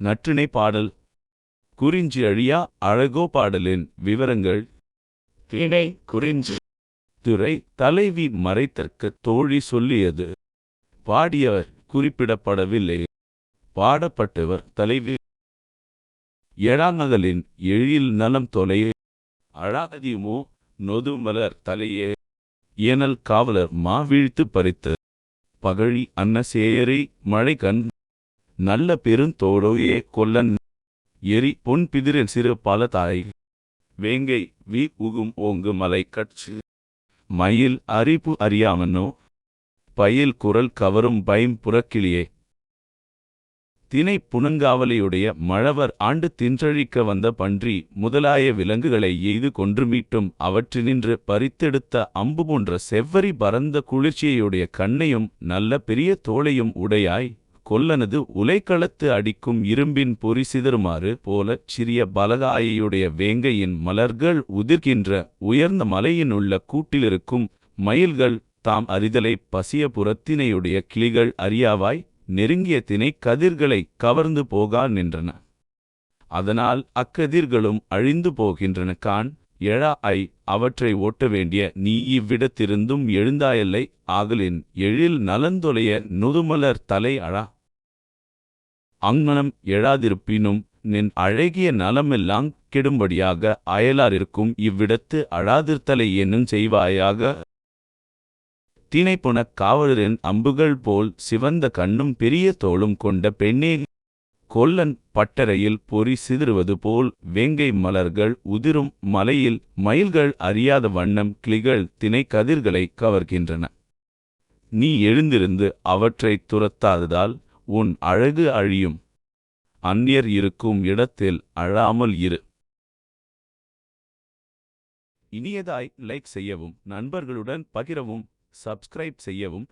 நற்றிணை பாடல். குறிஞ்சி அழியா அழகோ பாடலின் விவரங்கள். திணை குறிஞ்சி. துறை தலைவி மறைத்தற்க தோழி சொல்லியது. பாடியவர் குறிப்பிடப்படவில்லை. பாடப்பட்டவர் தலைவி. எழாநகலின் எழில் நலம் தொலையே. அழாததியுமோ நொதுமலர் தலையே. ஏனல் காவலர் மாவீழ்த்து பறித்து. பகழி அன்ன சேயரை மழைகண் நல்ல பெருந்தோடோயே கொல்லன். எரி பொன் பிதிரில் சிறு பல தாய். வேங்கை வி உகும் ஓங்கு மலை கட்சு. மயில் அறிப்பு அறியாமனோ? பயில் குரல் கவரும் பயம் புறக்கிளியே. தினை புனங்காவலையுடைய மழவர் ஆண்டு தின்றழிக்க வந்த பன்றி முதலாய விலங்குகளை எய்து கொன்று மீட்டும் அவற்றினின்று பறித்தெடுத்த அம்பு போன்ற செவ்வரி பரந்த குளிர்ச்சியையுடைய கண்ணையும் நல்ல பெரிய தோளையும் உடையாய். கொல்லனது உலைக்களத்து அடிக்கும் இரும்பின் பொறி சிதறுமாறு போலச் சிறிய பலகாயையுடைய வேங்கையின் மலர்கள் உதிர்கின்ற உயர்ந்த மலையினுள்ள கூட்டிலிருக்கும் மயில்கள் தாம் அறிதலை பசிய புறத்தினையுடைய கிளிகள் அறியாவாய் நெருங்கிய தினை கதிர்களை கவர்ந்து போகா நின்றன. அதனால் அக்கதிர்களும் அழிந்து போகின்றன. கான் எழா ஐ அவற்றை ஓட்ட வேண்டிய நீ இவ்விடத்திருந்தும் எழுந்தாயல்லை. ஆகலின் எழில் நலந்தொலைய நுதுமலர் தலை அழா. அங்ஙனம் எழாதிருப்பினும் நின் அழகிய நலமெல்லாம் கெடும்படியாக அயலாரிருக்கும் இவ்விடத்து அழாதிருத்தலை என்னும் செய்வாயாக? தினைப்புனக் காவலரின் அம்புகள் போல் சிவந்த கண்ணும் பெரிய தோளும் கொண்ட பெண்ணே. கொல்லன் பட்டறையில் பொறி சிதறுவது போல் வேங்கை மலர்கள் உதிரும் மலையில் மயில்கள் அறியாத வண்ணம் கிளிகள் தினை கதிர்களை கவர்கின்றன. நீ எழுந்திருந்து அவற்றைத் துரத்தாததால் உன் அழகு அழியும். அந்நியர் இருக்கும் இடத்தில் அழாமல் இரு. இனியதாய் லைக் செய்யவும் நண்பர்களுடன் பகிரவும் சப்ஸ்கிரைப் செய்யவும்